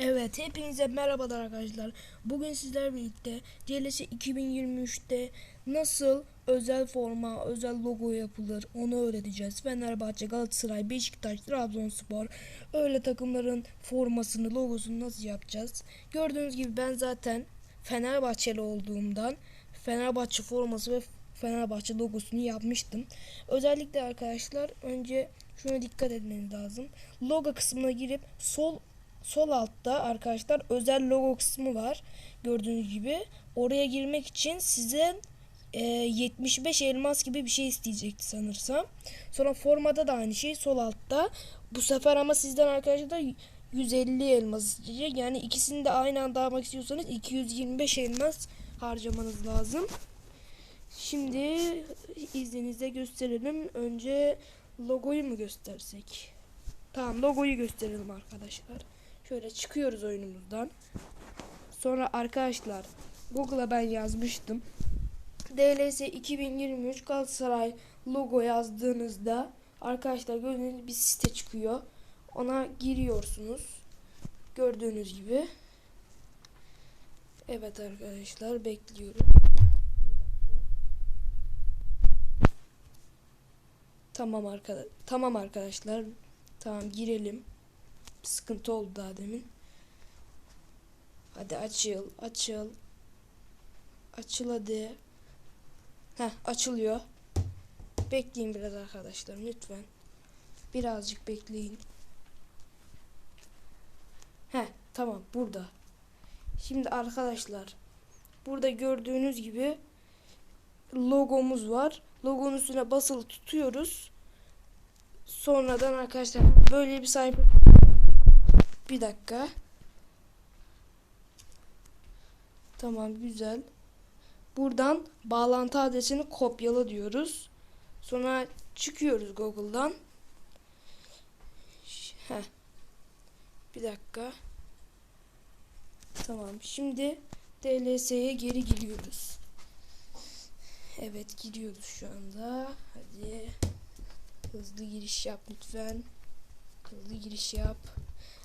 Evet, hepinize merhabalar arkadaşlar. Bugün sizlerle birlikte CLS 2023'te nasıl özel forma, özel logo yapılır onu öğreteceğiz. Fenerbahçe, Galatasaray, Beşiktaş, Trabzonspor öyle takımların formasını, logosunu nasıl yapacağız? Gördüğünüz gibi ben zaten Fenerbahçeli olduğumdan Fenerbahçe forması ve Fenerbahçe logosunu yapmıştım. Özellikle arkadaşlar önce şuna dikkat etmeniz lazım. Logo kısmına girip sol sol altta arkadaşlar özel logo kısmı var. Gördüğünüz gibi. Oraya girmek için size e, 75 elmas gibi bir şey isteyecekti sanırsam. Sonra formada da aynı şey sol altta. Bu sefer ama sizden arkadaşlar 150 elmas isteyecek. Yani ikisini de aynı anda almak istiyorsanız 225 elmas harcamanız lazım. Şimdi izninizle gösterelim. Önce logoyu mu göstersek? Tamam logoyu gösterelim arkadaşlar. Şöyle çıkıyoruz oyunumuzdan. Sonra arkadaşlar Google'a ben yazmıştım. DLS 2023 Galatasaray logo yazdığınızda arkadaşlar gördüğünüz bir site çıkıyor. Ona giriyorsunuz. Gördüğünüz gibi. Evet arkadaşlar bekliyorum. Tamam arkadaş tamam arkadaşlar. Tamam girelim. Sıkıntı oldu daha demin. Hadi açıl, açıl. Açıl hadi. Heh, açılıyor. Bekleyin biraz arkadaşlar lütfen. Birazcık bekleyin. Heh, tamam burada. Şimdi arkadaşlar burada gördüğünüz gibi logomuz var. Logonun üstüne basılı tutuyoruz. Sonradan arkadaşlar böyle bir sayfa bir dakika. Tamam güzel. Buradan bağlantı adresini kopyala diyoruz. Sonra çıkıyoruz Google'dan. Heh. Bir dakika. Tamam. Şimdi DLS'ye geri giriyoruz. Evet giriyoruz şu anda. Hadi. Hızlı giriş yap lütfen. Hızlı giriş yap.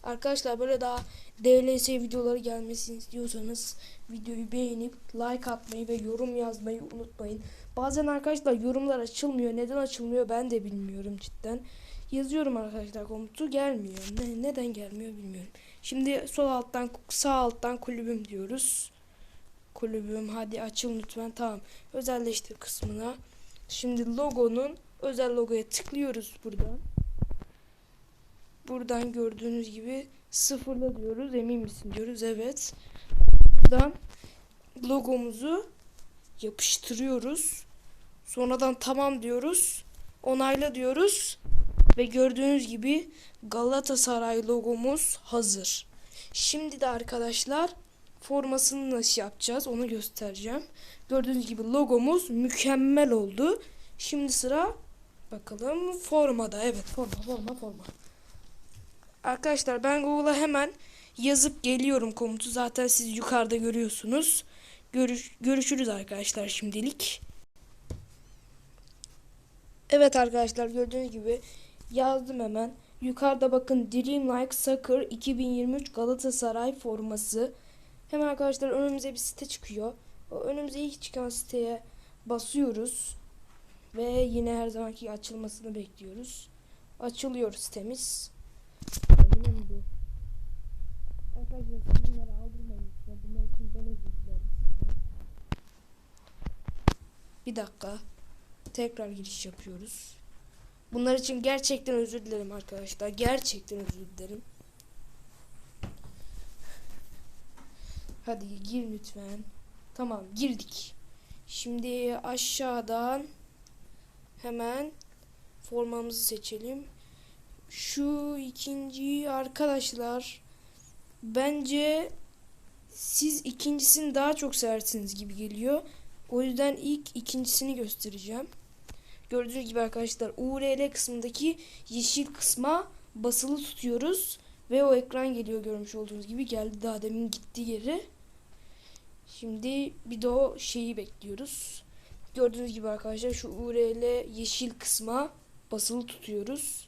Arkadaşlar böyle daha DLS videoları gelmesini istiyorsanız videoyu beğenip like atmayı ve yorum yazmayı unutmayın. Bazen arkadaşlar yorumlar açılmıyor. Neden açılmıyor ben de bilmiyorum cidden. Yazıyorum arkadaşlar komutu gelmiyor. Ne, neden gelmiyor bilmiyorum. Şimdi sol alttan sağ alttan kulübüm diyoruz. Kulübüm hadi açıl lütfen tamam. Özelleştir kısmına. Şimdi logonun özel logoya tıklıyoruz buradan. Buradan gördüğünüz gibi sıfırla diyoruz. Emin misin diyoruz. Evet. Buradan logomuzu yapıştırıyoruz. Sonradan tamam diyoruz. Onayla diyoruz. Ve gördüğünüz gibi Galatasaray logomuz hazır. Şimdi de arkadaşlar formasını nasıl yapacağız onu göstereceğim. Gördüğünüz gibi logomuz mükemmel oldu. Şimdi sıra bakalım formada. Evet forma forma forma. Arkadaşlar ben Google'a hemen yazıp geliyorum komutu. Zaten siz yukarıda görüyorsunuz. Görüş, görüşürüz arkadaşlar şimdilik. Evet arkadaşlar gördüğünüz gibi yazdım hemen. Yukarıda bakın Dream Like Soccer 2023 Galatasaray forması. Hemen arkadaşlar önümüze bir site çıkıyor. O önümüze ilk çıkan siteye basıyoruz. Ve yine her zamanki açılmasını bekliyoruz. Açılıyor sitemiz. Yine mi bu? Arkadaşlar siz bunları aldırmayın lütfen. Bunlar için ben özür dilerim. Bir dakika. Tekrar giriş yapıyoruz. Bunlar için gerçekten özür dilerim arkadaşlar. Gerçekten özür dilerim. Hadi gir lütfen. Tamam girdik. Şimdi aşağıdan hemen formamızı seçelim. Şu ikinci arkadaşlar bence siz ikincisini daha çok seversiniz gibi geliyor. O yüzden ilk ikincisini göstereceğim. Gördüğünüz gibi arkadaşlar URL kısmındaki yeşil kısma basılı tutuyoruz ve o ekran geliyor görmüş olduğunuz gibi geldi daha demin gitti geri. Şimdi bir de o şeyi bekliyoruz. Gördüğünüz gibi arkadaşlar şu URL yeşil kısma basılı tutuyoruz.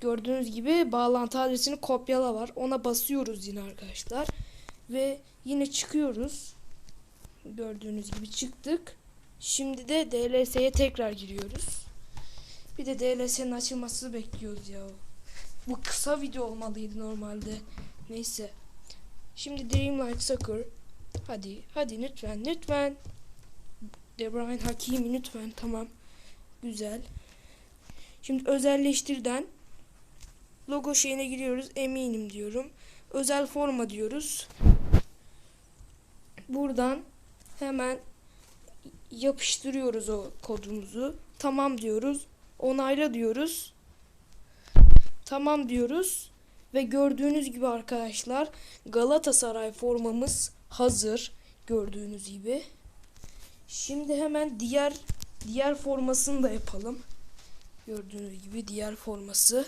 Gördüğünüz gibi bağlantı adresini kopyala var. Ona basıyoruz yine arkadaşlar. Ve yine çıkıyoruz. Gördüğünüz gibi çıktık. Şimdi de DLS'ye tekrar giriyoruz. Bir de DLS'nin açılmasını bekliyoruz ya. Bu kısa video olmalıydı normalde. Neyse. Şimdi Dreamlight Soccer. Hadi, hadi lütfen, lütfen. De Bruyne Hakimi lütfen. Tamam. Güzel. Şimdi özelleştirden logo şeyine giriyoruz. Eminim diyorum. Özel forma diyoruz. Buradan hemen yapıştırıyoruz o kodumuzu. Tamam diyoruz. Onayla diyoruz. Tamam diyoruz. Ve gördüğünüz gibi arkadaşlar Galatasaray formamız hazır. Gördüğünüz gibi. Şimdi hemen diğer diğer formasını da yapalım. Gördüğünüz gibi diğer forması.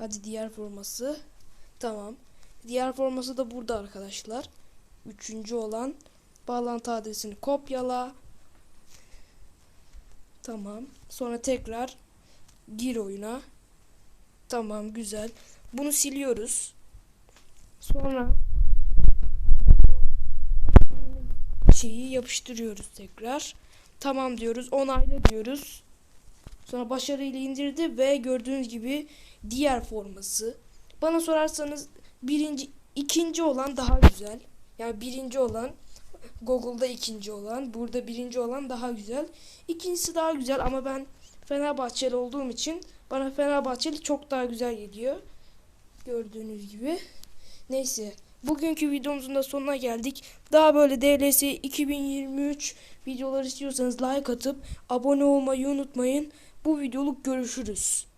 Hadi diğer forması. Tamam. Diğer forması da burada arkadaşlar. Üçüncü olan bağlantı adresini kopyala. Tamam. Sonra tekrar gir oyuna. Tamam güzel. Bunu siliyoruz. Sonra şeyi yapıştırıyoruz tekrar. Tamam diyoruz. Onayla diyoruz. Sonra başarıyla indirdi ve gördüğünüz gibi diğer forması. Bana sorarsanız birinci, ikinci olan daha güzel. Yani birinci olan Google'da ikinci olan, burada birinci olan daha güzel. İkincisi daha güzel ama ben Fenerbahçeli olduğum için bana Fenerbahçeli çok daha güzel geliyor. Gördüğünüz gibi. Neyse. Bugünkü videomuzun da sonuna geldik. Daha böyle DLS 2023 videolar istiyorsanız like atıp abone olmayı unutmayın. Bu videoluk görüşürüz.